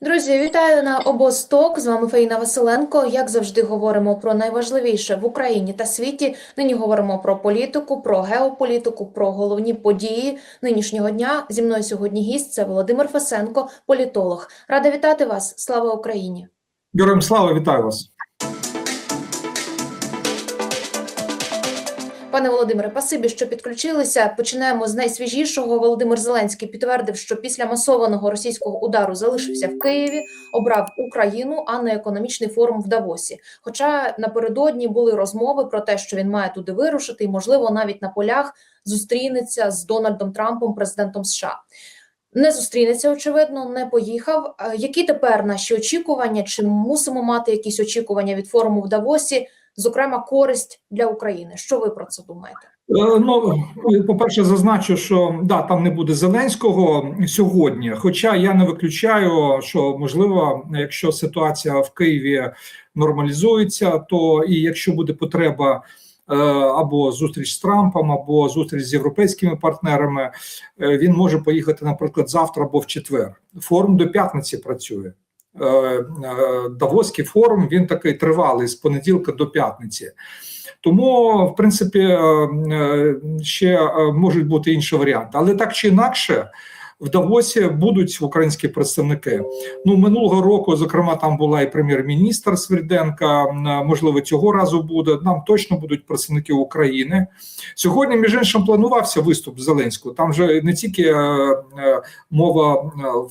Друзі, вітаю на обосток. З вами Фаїна Василенко. Як завжди, говоримо про найважливіше в Україні та світі. Нині говоримо про політику, про геополітику, про головні події нинішнього дня. Зі мною сьогодні гість це Володимир Фесенко, політолог. Рада вітати вас. Слава Україні! Героям слава, вітаю вас. Пане Володимире, пасибі, що підключилися. Починаємо з найсвіжішого. Володимир Зеленський підтвердив, що після масованого російського удару залишився в Києві, обрав Україну, а не економічний форум в Давосі. Хоча напередодні були розмови про те, що він має туди вирушити, і можливо навіть на полях зустрінеться з Дональдом Трампом, президентом США. Не зустрінеться, очевидно, не поїхав. Е, Які тепер наші очікування? Чи мусимо мати якісь очікування від форуму в Давосі? Зокрема, користь для України. Що ви про це думаєте? Е, Ну, по-перше, зазначу, що да, там не буде Зеленського сьогодні. Хоча я не виключаю, що можливо, якщо ситуація в Києві нормалізується, то і якщо буде потреба е, або зустріч з Трампом, або зустріч з європейськими партнерами, е, він може поїхати, наприклад, завтра або в четвер. Форум до п'ятниці працює. Е, е, Давоський форум він такий тривалий з понеділка до п'ятниці. Тому, в принципі, е, ще можуть бути інші варіанти. Але так чи інакше, в Давосі будуть українські представники. Ну минулого року, зокрема, там була і прем'єр-міністр Свириденка. м, Можливо, цього разу буде. Нам точно будуть представники України. Сьогодні, між іншим, планувався виступ Зеленського. Там же не тільки мова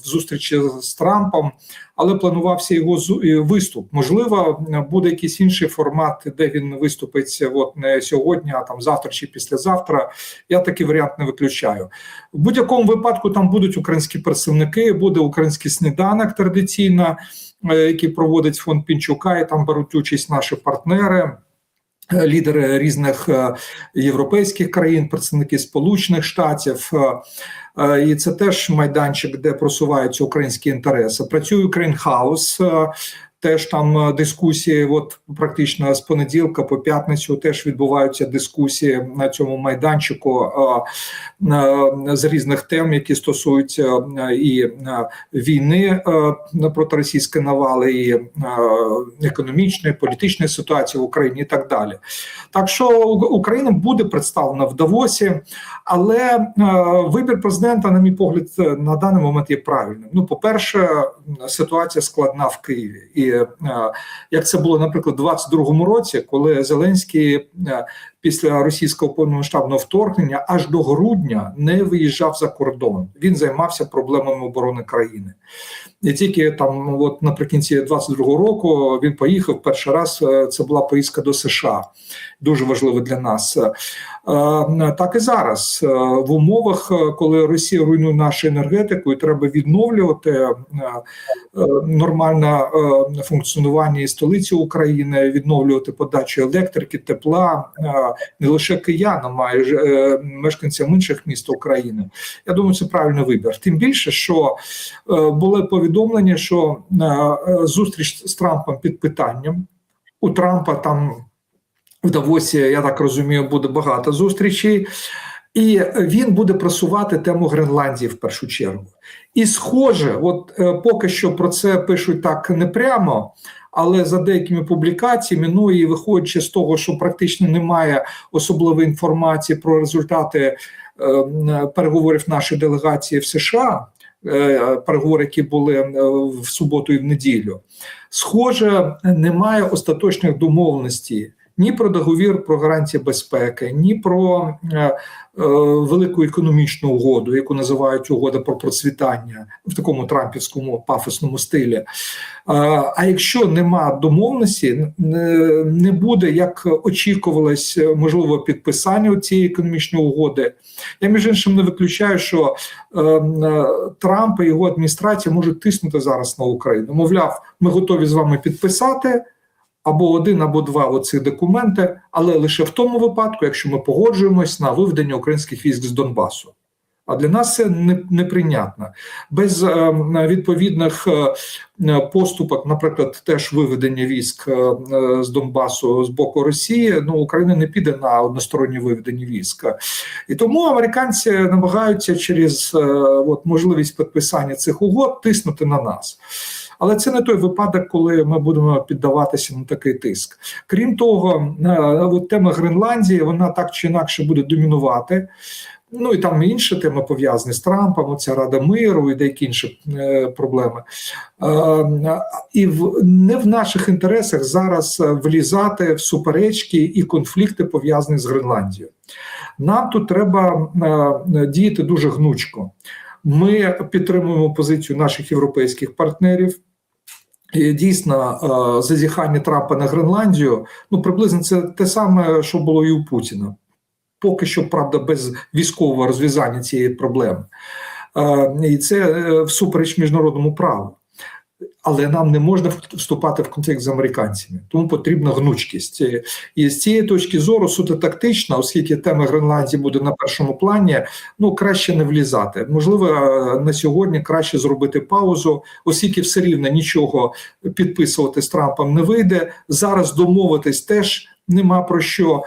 в зустрічі з Трампом, але планувався його зу- виступ. Можливо, буде якийсь інший формат, де він виступить от не сьогодні, а там завтра чи післязавтра. Я такий варіант не виключаю. В будь-якому випадку там будуть українські представники, буде український сніданок традиційно, е, який проводить фонд Пінчука, і там беруть участь наші партнери. Лідери різних е, європейських країн, представники Сполучених Штатів, Е, е, і це теж майданчик, де просуваються українські інтереси. Працює е, Теж там е, дискусії, от практично з понеділка по п'ятницю теж відбуваються дискусії на цьому майданчику е, е, з різних тем, які стосуються і війни проти російської навали, і економічної, політичної ситуації в Україні, і так далі. Так що Україна буде представлена в Давосі, але вибір президента, на мій погляд, на даний момент є правильним. Ну, по-перше, ситуація складна в Києві, і е, як це було, наприклад, у 22-му році, коли Зеленський е, після російського повномасштабного вторгнення аж до грудня не виїжджав за кордон. Він займався проблемами оборони країни. І тільки там, от наприкінці 22-го року, він поїхав перший раз. е, Це була поїздка до США, дуже важливо для нас. Е, Так і зараз Е, в умовах, е, коли Росія руйнує нашу енергетику, і треба відновлювати е, е, нормальне е, функціонування і столиці України, відновлювати подачу електрики, тепла е, не лише киянам, а й е, мешканцям інших міст України. Я думаю, це правильний вибір. Тим більше, що е, були повідомлення, що е, зустріч з Трампом під питанням у Трампа там в Давосі, я так розумію, буде багато зустрічей. І він буде просувати тему Гренландії в першу чергу. І схоже, от е, поки що про це пишуть так не прямо, але за деякими публікаціями, ну і виходячи з того, що практично немає особливої інформації про результати е, переговорів нашої делегації в США, е, переговори, які були е, в суботу і в неділю, схоже, немає остаточних домовленостей ні про договір про гарантії безпеки, ні про е, е, велику економічну угоду, яку називають угода про процвітання в такому трампівському пафосному стилі. Е, а якщо нема домовленості, не, не буде як очікувалось, е, можливо, підписання цієї економічної угоди. Я між іншим не виключаю, що е, е, Трамп і його адміністрація можуть тиснути зараз на Україну. Мовляв, ми готові з вами підписати або один, або два оці документи, але лише в тому випадку, якщо ми погоджуємось на виведення українських військ з Донбасу. А для нас це не, неприйнятно. Без е, відповідних е, поступок, наприклад, теж виведення військ е, з Донбасу з боку Росії, ну Україна не піде на одностороннє виведення військ. І тому американці намагаються через е, от, можливість підписання цих угод тиснути на нас. Але це не той випадок, коли ми будемо піддаватися на такий тиск. Крім того, е, тема Гренландії вона так чи інакше буде домінувати. Ну і там інші теми пов'язані з Трампом, оця Рада миру і деякі інші е, проблеми. Е, і в не в наших інтересах зараз влізати в суперечки і конфлікти пов'язані з Гренландією. Нам тут треба діяти дуже гнучко. Ми підтримуємо позицію наших європейських партнерів. І Дійсно, е, зазіхання Трампа на Гренландію ну приблизно це те саме, що було і у Путіна. Поки що, правда, без військового розв'язання цієї проблеми. Е, І це е, всупереч міжнародному праву. Але нам не можна вступати в конфлікт з американцями, тому потрібна гнучкість. І з цієї точки зору суто тактична, оскільки тема Гренландії буде на першому плані, ну краще не влізати. Можливо, на сьогодні краще зробити паузу, оскільки все рівно нічого підписувати з Трампом не вийде. Зараз домовитись теж нема про що.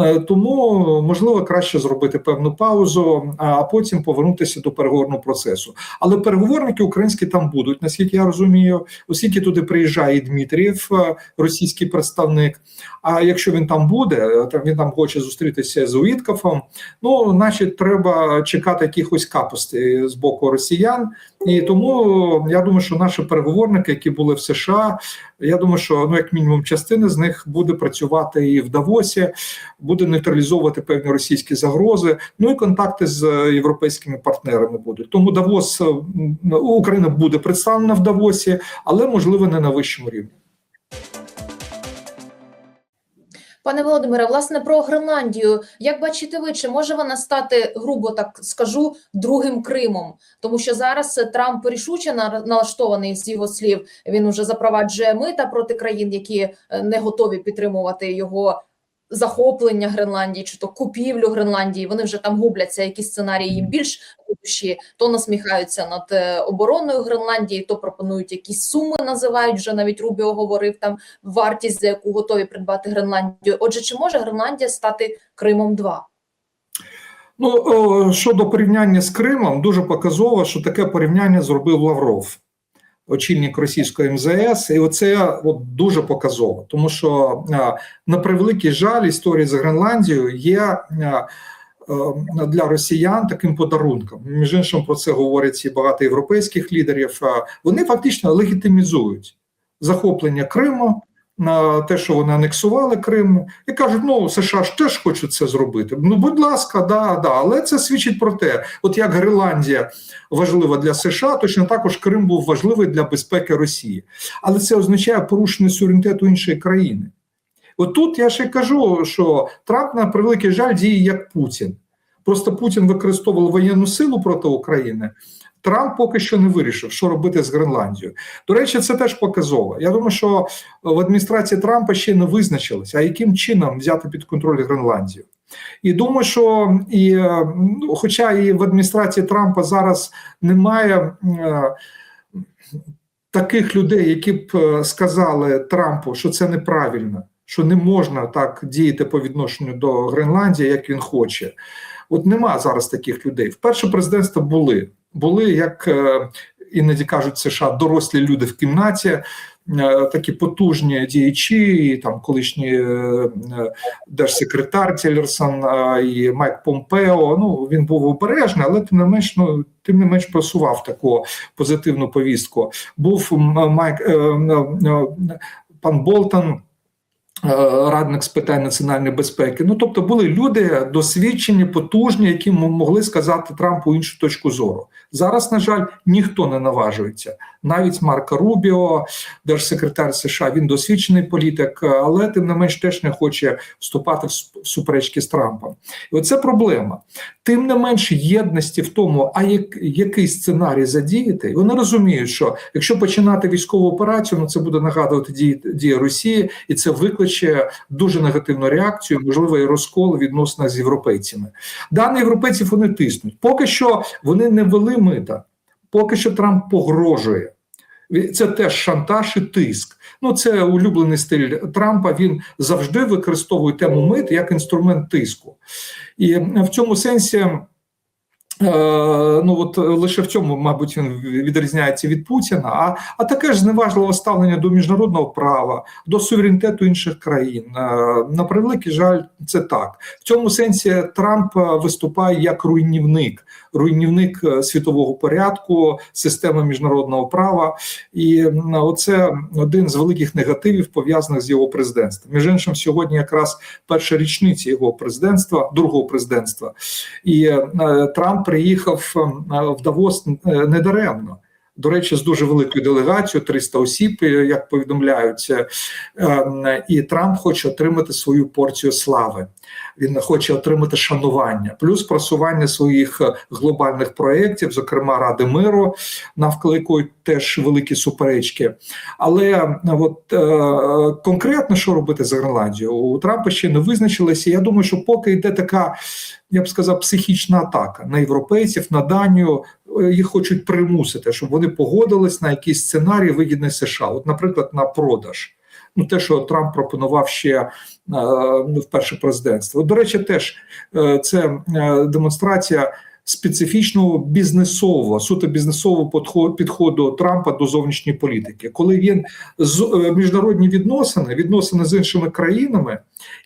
Е, Тому можливо краще зробити певну паузу, а потім повернутися до переговорного процесу. Але переговорники українські там будуть, наскільки я розумію, оскільки туди приїжджає і Дмитрієв, е, російський представник. А якщо він там буде, то він там хоче зустрітися з Уіткафом. Ну, значить, треба чекати якихось капостей з боку росіян. І тому я думаю, що наші переговорники, які були в США, я думаю, що ну як мінімум частина з них буде працювати і в Давосі, буде нейтралізовувати певні російські загрози. Ну і контакти з європейськими партнерами будуть. Тому Давос Україна буде представлена в Давосі, але можливо не на вищому рівні. Пане Володимире, власне, про Гренландію. Як бачите ви, чи може вона стати, грубо так скажу, другим Кримом? Тому що зараз Трамп рішуче налаштований з його слів. Він уже запроваджує мита проти країн, які не готові підтримувати його захоплення Гренландії чи то купівлю Гренландії. Вони вже там губляться. Які сценарії їм більш душі, то насміхаються над обороною Гренландії, то пропонують якісь суми, називають вже навіть Рубіо говорив там вартість, за яку готові придбати Гренландію. Отже, чи може Гренландія стати Кримом 2 Ну щодо порівняння з Кримом, дуже показово, що таке порівняння зробив Лавров. Очільник російської МЗС, і оце от дуже показово, тому що на превеликий жаль, історія з Гренландією є для росіян таким подарунком. Між іншим про це говорять і багато європейських лідерів. Вони фактично легітимізують захоплення Криму. На те, що вони анексували Крим, і кажуть, ну США ж теж хочуть це зробити. Ну, будь ласка, да, да, але це свідчить про те, от як Гренландія важлива для США, точно також Крим був важливий для безпеки Росії. Але це означає порушення суверенітету іншої країни. От тут я ще кажу, що Трамп на превеликий жаль діє як Путін. Просто Путін використовував воєнну силу проти України. Трамп поки що не вирішив, що робити з Гренландією. До речі, це теж показово. Я думаю, що в адміністрації Трампа ще не визначилися, а яким чином взяти під контроль Гренландію. І думаю, що і, ну, хоча і в адміністрації Трампа зараз немає е, таких людей, які б сказали Трампу, що це неправильно, що не можна так діяти по відношенню до Гренландії, як він хоче. От нема зараз таких людей. Вперше президентства були. Були, як е, іноді кажуть США, дорослі люди в кімнаті, е, такі потужні діячі, там колишній е, держсекретар Тілерсон і Майк Помпео. Ну він був обережний, але тим не менш, ну тим не менш просував таку позитивну повістку. Був Майк пан Болтон. Радник з питань національної безпеки. Ну тобто були люди досвідчені, потужні, які могли сказати Трампу іншу точку зору. Зараз, на жаль, ніхто не наважується. Навіть Марко Рубіо, держсекретар США, він досвідчений політик, але тим не менш теж не хоче вступати в суперечки з Трампом. І оце проблема. Тим не менш єдності в тому, а як, який сценарій задіяти, вони розуміють, що якщо починати військову операцію, ну це буде нагадувати дії, дії Росії, і це викличе дуже негативну реакцію, можливо, і розкол відносно з європейцями. Дані європейців вони тиснуть. Поки що вони не вели мита, поки що Трамп погрожує. Це теж шантаж і тиск. Ну це улюблений стиль Трампа. Він завжди використовує тему мит як інструмент тиску, і в цьому сенсі Ну от е, лише в цьому, мабуть, він відрізняється від Путіна, а, а таке ж зневажливе ставлення до міжнародного права, до суверенітету інших країн. Е, На превеликий жаль, це так. В цьому сенсі Трамп е, виступає як руйнівник, руйнівник е, світового порядку, системи міжнародного права. І оце один з великих негативів пов'язаних з його президентством. Між іншим, сьогодні якраз перша річниця його президентства, другого президентства. І е, Трамп приїхав е, в Давос е, недаремно. До речі, з дуже великою делегацією, 300 осіб, е, як повідомляються, і Трамп хоче отримати свою порцію слави. Він хоче отримати шанування, плюс просування своїх е, глобальних проєктів, зокрема Ради миру, якої теж великі суперечки. Але е, от е, конкретно що робити з Гренландією, у Трампа ще не визначилося. Я думаю, що поки йде така, я б сказав, психічна атака на європейців, на Данію. е, Їх хочуть примусити, щоб вони погодились на якийсь сценарій вигідний США. От, наприклад, на продаж. Ну, те, що Трамп пропонував ще е, ну, в перше президентство. До речі, теж е, це е, демонстрація специфічного бізнесового, суто бізнесового підходу Трампа до зовнішньої політики, коли він з міжнародні відносини, відносини з іншими країнами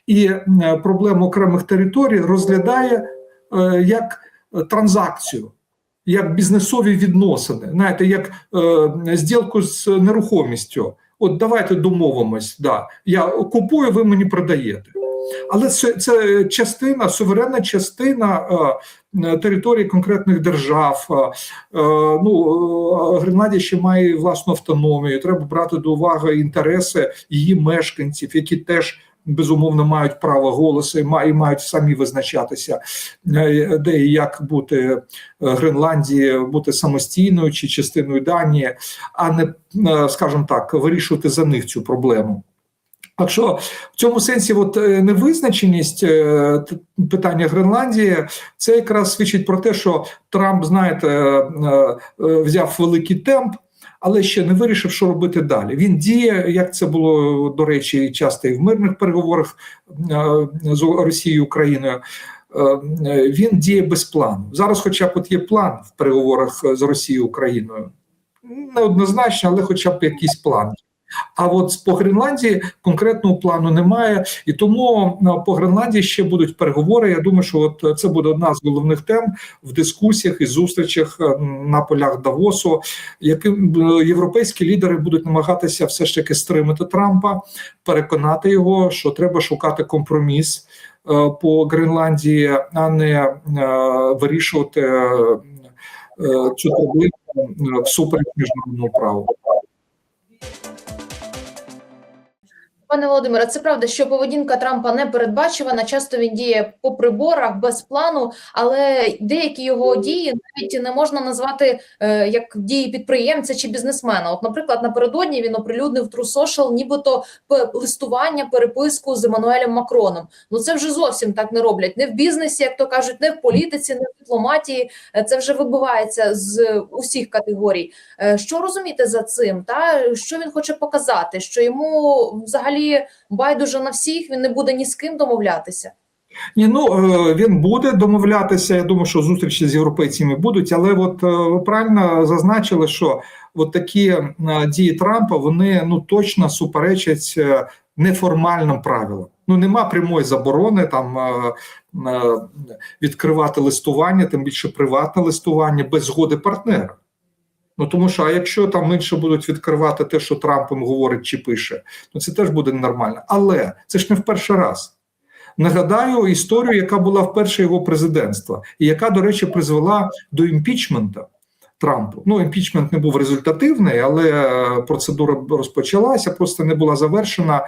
і проблему окремих територій розглядає як транзакцію. Як бізнесові відносини, знаєте, як зділку з нерухомістю. От давайте домовимось. Да, я купую, ви мені продаєте. Але це, це частина, суверенна частина е, території конкретних держав. Е, е, ну, Гренадія Гренландія ще має власну автономію. Треба брати до уваги інтереси її мешканців, які теж. Безумовно, мають право голосу і мають самі визначатися, е, де і як бути е, Гренландії, бути самостійною чи частиною Данії, а не, е, скажімо так, вирішувати за них цю проблему. Так що в цьому сенсі, от невизначеність питання Гренландії, це якраз свідчить про те, що Трамп, знаєте, взяв великий темп. Але ще не вирішив, що робити далі. Він діє, як це було до речі, часто і в мирних переговорах е, з Росією і Україною. е, Він діє без плану. Зараз, хоча б от є план в переговорах з Росією Україною, неоднозначно, але хоча б якийсь план. А от по Гренландії конкретного плану немає, і тому е, по Гренландії ще будуть переговори. Я думаю, що от це буде одна з головних тем в дискусіях і зустрічах е, на полях Давосу, яким е, європейські лідери будуть намагатися все ж таки стримати Трампа, переконати його, що треба шукати компроміс е, по Гренландії, а не е, вирішувати е, е, цю проблему е, всупереч міжнародного права. Пане Володимире, це правда, що поведінка Трампа не передбачувана. Часто він діє по приборах без плану, але деякі його дії навіть не можна назвати е, як дії підприємця чи бізнесмена. От, наприклад, напередодні він оприлюднив True Social нібито листування, переписку з Еммануелем Макроном. Ну це вже зовсім так не роблять. Не в бізнесі, як то кажуть, не в політиці, не в дипломатії. Е, Це вже вибивається з усіх категорій. Е, Що розуміти за цим? Та що він хоче показати? Що йому взагалі байдуже на всіх, він не буде ні з ким домовлятися. Ні, ну е, він буде домовлятися. Я думаю, що зустрічі з європейцями будуть, але от е, ви правильно зазначили, що от такі е, дії Трампа вони ну точно суперечать неформальним правилам. Ну нема прямої заборони там відкривати листування, тим більше приватне листування без згоди партнера. Ну тому що а якщо там інші будуть відкривати те, що Трамп їм говорить чи пише, ну це теж буде нормально. Але це ж не в перший раз. Нагадаю історію, яка була в перше його президентства, і яка, до речі, призвела до імпічмента Трампу. Ну, імпічмент не був результативний, але е, процедура розпочалася, просто не була завершена.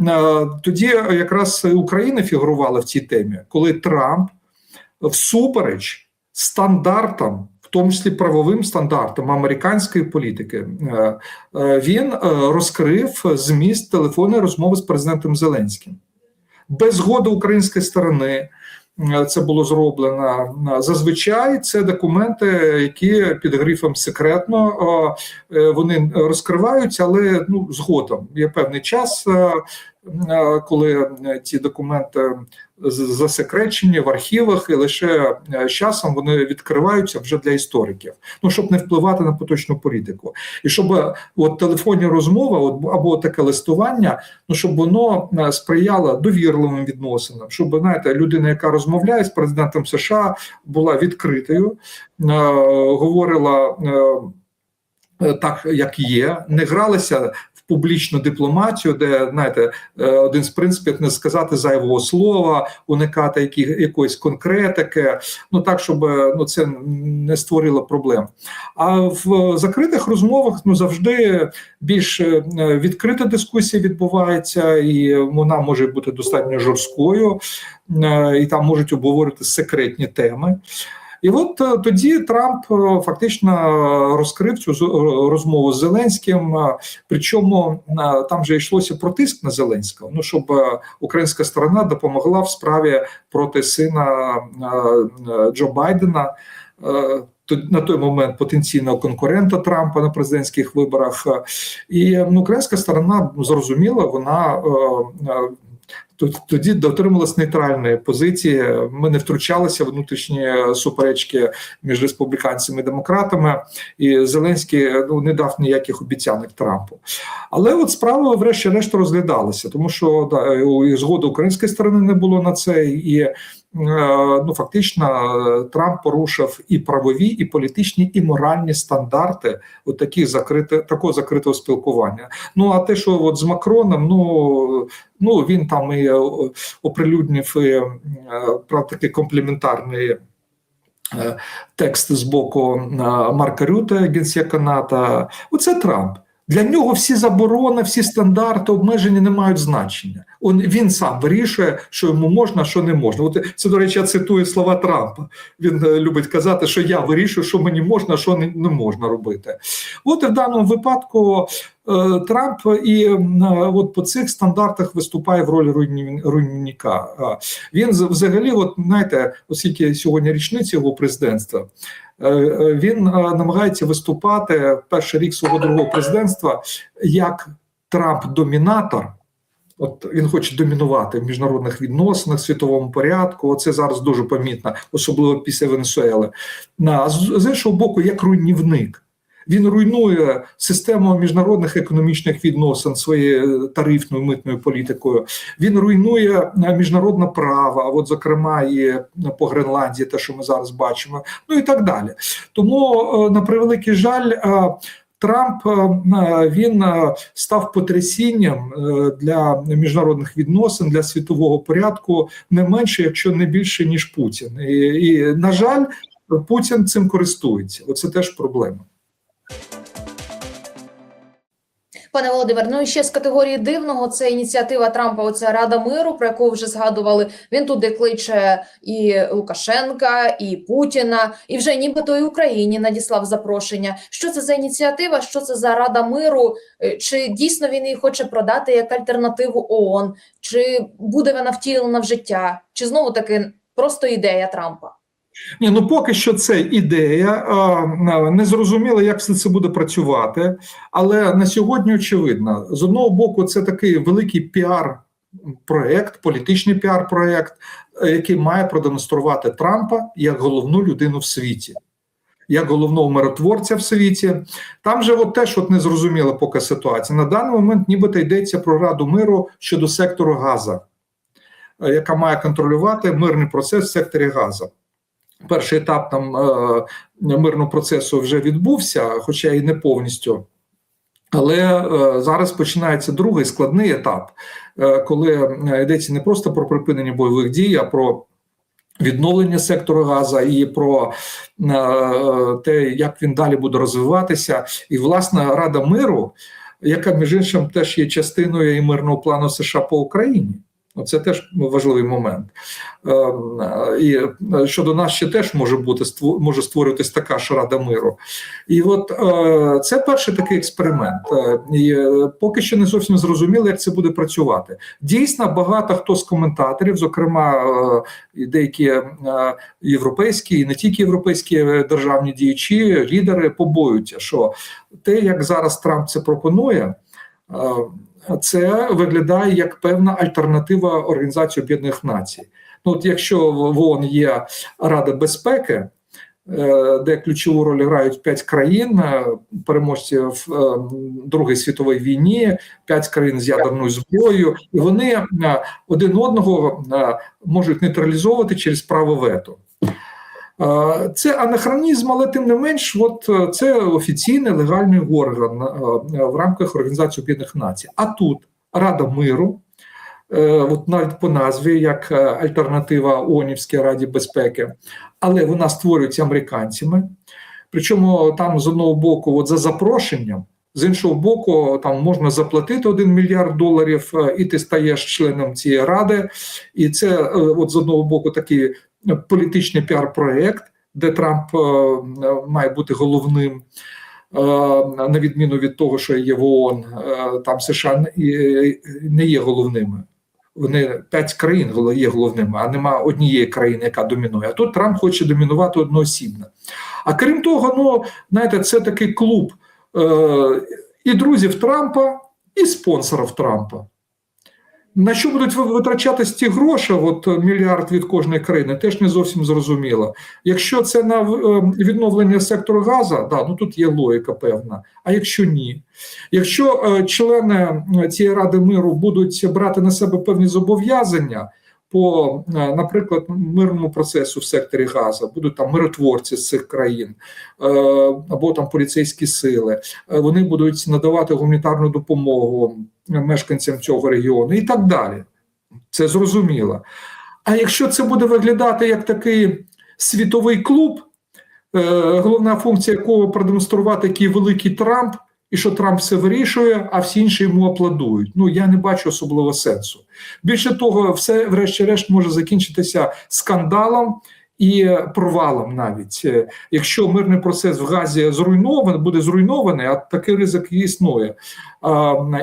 Е, Тоді якраз Україна фігурувала в цій темі, коли Трамп всупереч стандартам. Тому числі правовим стандартам американської політики, е, е, він е, розкрив зміст телефонної розмови з президентом Зеленським без згоди української сторони. Це було зроблено зазвичай. Це документи, які під грифом секретно вони розкриваються, але ну згодом є певний час. Е, е, коли е, ці документи засекречені в архівах, і лише е, з часом вони відкриваються вже для істориків. Ну щоб не впливати на поточну політику, і щоб е, от телефонні розмови, от або таке листування, ну щоб воно е, сприяло довірливим відносинам, щоб знаєте, людина, яка розмовляє з президентом США, була відкритою, е, говорила. е, е, Так, як є, не гралися публічну дипломатію, де знаєте, е, один з принципів не сказати зайвого слова, уникати які, якоїсь конкретики, ну так, щоб е, ну це не створило проблем. А в закритих розмовах ну завжди більш е, відкрита дискусія відбувається, і вона може бути достатньо жорсткою, і там можуть обговорити секретні теми. І от е, тоді Трамп е, фактично розкрив цю е, розмову з Зеленським. е, Причому е, там же йшлося про тиск на Зеленського. Ну щоб е, українська сторона допомогла в справі проти сина е, е, Джо Байдена. е, На той момент потенційного конкурента Трампа на президентських виборах, Е, і ну, українська сторона зрозуміла, вона е, е, Тоді дотрималась нейтральної позиції. Ми не втручалися в внутрішні суперечки між республіканцями і демократами, і Зеленський ну не дав ніяких обіцянок Трампу. Але от справа, врешті-решт, розглядалася, тому що да, і згоди української сторони не було на це, і ну фактично е, Трамп порушив і правові, і політичні, і моральні стандарти от таких закрити, такого закритого спілкування. Ну а те, що от з Макроном, ну ну він там і е, оприлюднив і, е, такий компліментарний. е, Текст з боку е, Марка Рюта, генсека НАТО. Оце Трамп. Для нього всі заборони, всі стандарти, обмеження не мають значення. Он він сам вирішує, що йому можна, що не можна. От це, до речі, я цитую слова Трампа. Він е, любить казати, що я вирішую, що мені можна, що не, можна робити. От і в даному випадку е, Трамп і е, от по цих стандартах виступає в ролі руйнівника. Він взагалі, от знаєте, оскільки сьогодні річниця його президентства. Е, е, Він е, намагається виступати перший рік свого другого президентства як Трамп-домінатор. От він хоче домінувати в міжнародних відносинах, світовому порядку. Це зараз дуже помітно, особливо після Венесуели. А з з іншого боку, як руйнівник. Він руйнує систему міжнародних економічних відносин своєю тарифною митною політикою. Він руйнує е, міжнародне право, от зокрема і е, по Гренландії, те, що ми зараз бачимо, ну і так далі. Тому, е, на превеликий жаль, Трамп він став потрясінням для міжнародних відносин для світового порядку не менше, якщо не більше ніж Путін. І, і на жаль, Путін цим користується. Оце теж проблема. Пане Володимир, ну і ще з категорії дивного це ініціатива Трампа. Оця Рада миру, про яку вже згадували. Він туди кличе і Лукашенка, і Путіна, і вже нібито і Україні надіслав запрошення. Що це за ініціатива? Що це за Рада миру? Е, Чи дійсно він її хоче продати як альтернативу ООН? Чи буде вона втілена в життя? Чи знову таки просто ідея Трампа? Ні, ну поки що це ідея. Не зрозуміло, як все це буде працювати. Але на сьогодні очевидно, з одного боку, це такий великий піар-проект, політичний піар-проект, е, який має продемонструвати Трампа як головну людину в світі. Як головного миротворця в світі, там же от теж от не зрозуміла поки ситуація. На даний момент нібито йдеться про Раду миру щодо сектору Газа, е, яка має контролювати мирний процес в секторі Газа. Перший етап там е, мирного процесу вже відбувся, хоча і не повністю. Але е, зараз починається другий складний етап, е, коли йдеться не просто про припинення бойових дій, а про відновлення сектору Газа і про те, як він далі буде розвиватися. І власне Рада миру, яка між іншим теж є частиною і мирного плану США по Україні. Це теж важливий момент. Ем, е, І е, щодо нас ще теж може бути може створюватись така ж рада миру. І от е, це перший такий експеримент. І поки що не зовсім зрозуміло, як це буде працювати. Дійсно, багато хто з коментаторів, зокрема деякі європейські, і не тільки європейські державні діячі, лідери побоюються, що те, як зараз Трамп це пропонує. Це виглядає як певна альтернатива Організації Об'єднаних Націй. Ну, от якщо в ООН є Рада безпеки, е, де ключову роль грають п'ять країн, е, переможці в е, Другій світовій війні, п'ять країн з ядерною зброєю, і вони один одного можуть нейтралізовувати через право вето. Це анахронізм, але тим не менш, от е, це офіційний легальний орган е, в рамках Організації Об'єднаних Націй. А тут Рада миру, е, от навіть по назві, як альтернатива ООНівській Раді безпеки, але вона створюється американцями. Причому там з одного боку, от за запрошенням, з іншого боку, там можна заплатити 1 мільярд доларів, і ти стаєш членом цієї ради. І це от з одного боку такий політичний піар-проект, де Трамп е, має бути головним. е, На відміну від того, що є в ООН, е, там США не- є головними. Вони п'ять країн є головними, а нема однієї країни, яка домінує. А тут Трамп хоче домінувати одноосібно. А крім того, ну знаєте, це такий клуб і друзів Трампа, і спонсорів Трампа. На що будуть ви- витрачатись ці гроші, от е, мільярд від кожної країни, теж не зовсім зрозуміло. Якщо це на е, відновлення сектору газу, да, ну тут є логіка певна. А якщо ні, якщо е, члени цієї ради миру будуть брати на себе певні зобов'язання по, е, наприклад, мирному процесу в секторі Газа, будуть там миротворці з цих країн е, або там поліцейські сили, е, вони будуть надавати гуманітарну допомогу мешканцям цього регіону і так далі. Це зрозуміло. А якщо це буде виглядати як такий світовий клуб, головна функція якого продемонструвати, який великий Трамп, і що Трамп все вирішує, а всі інші йому аплодують. Ну я не бачу особливого сенсу. Більше того, все, врешті-решт, може закінчитися скандалом. І провалом навіть Е, якщо мирний процес в Газі зруйнований, буде зруйнований, а такий ризик існує.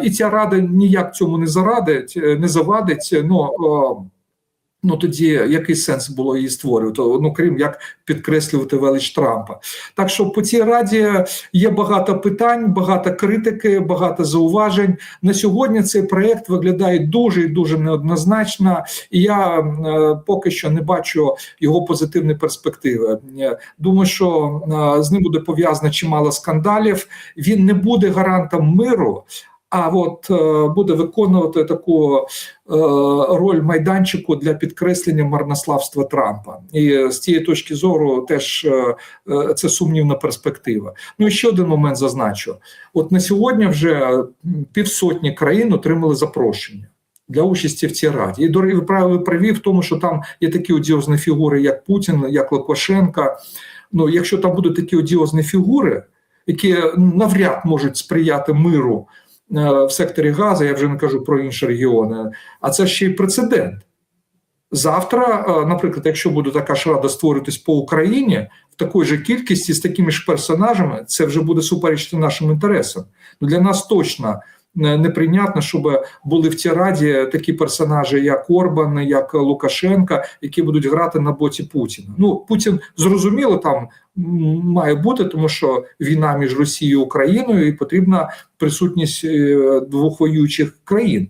І ця рада ніяк цьому не зарадить, е, не завадить. Ну, ну тоді який сенс було її створювати? Ну крім як підкреслювати велич Трампа. Так що по цій раді є багато питань, багато критики, багато зауважень. На сьогодні цей проект виглядає дуже і дуже неоднозначно, і я е, поки що не бачу його позитивної перспективи. Е, Думаю, що е, з ним буде пов'язано чимало скандалів. Він не буде гарантом миру. А от е, буде виконувати таку е, роль майданчику для підкреслення марнославства Трампа, і з цієї точки зору теж е, це сумнівна перспектива. Ну і ще один момент зазначу: от на сьогодні вже півсотні країн отримали запрошення. Для участі в цій раді і до ви праві в тому, що там є такі одіозні фігури, як Путін, як Лукашенка. Ну, якщо там будуть такі одіозні фігури, які навряд можуть сприяти миру в секторі Газу, я вже не кажу про інші регіони, а це ще й прецедент. Завтра, е, наприклад, якщо буде така ж рада створитись по Україні в такій же кількості з такими ж персонажами, це вже буде суперечити нашим інтересам. Ну для нас точно е, неприйнятно, щоб були в цій раді такі персонажі, як Орбан, як Лукашенка, які будуть грати на боці Путіна. Ну Путін зрозуміло там має бути, тому що війна між Росією і Україною і потрібна присутність е, двох воюючих країн.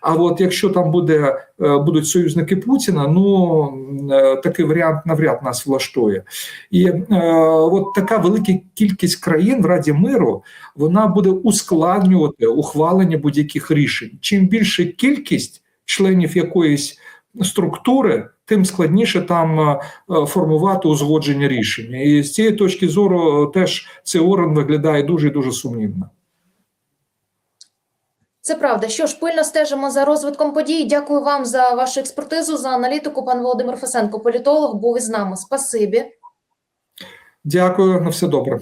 А от якщо там буде е, будуть союзники Путіна, ну е, такий варіант навряд нас влаштує. І е, от така велика кількість країн в Раді миру вона буде ускладнювати ухвалення будь-яких рішень. Чим більша кількість членів якоїсь структури, тим складніше там е, е, формувати узгодження рішення. І з цієї точки зору е, теж цей орган виглядає дуже дуже сумнівно. Це правда. Що ж, пильно стежимо за розвитком подій. Дякую вам за вашу експертизу, за аналітику. Пан Володимир Фесенко, політолог, був із нами. Спасибі. Дякую, на все добре.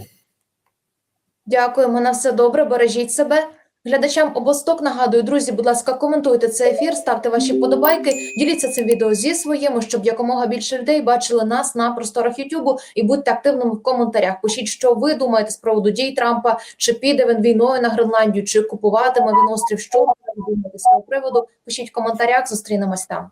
Дякуємо на все добре. Бережіть себе. Глядачам обосток нагадую, друзі, будь ласка, коментуйте цей ефір, ставте ваші подобайки, діліться цим відео зі своїми, щоб якомога більше людей бачили нас на просторах Ютубу і будьте активними в коментарях. Пишіть, що ви думаєте з приводу дій Трампа, чи піде він війною на Гренландію, чи купуватиме він острів. Що ви думаєте з цього приводу? Пишіть в коментарях, зустрінемось там.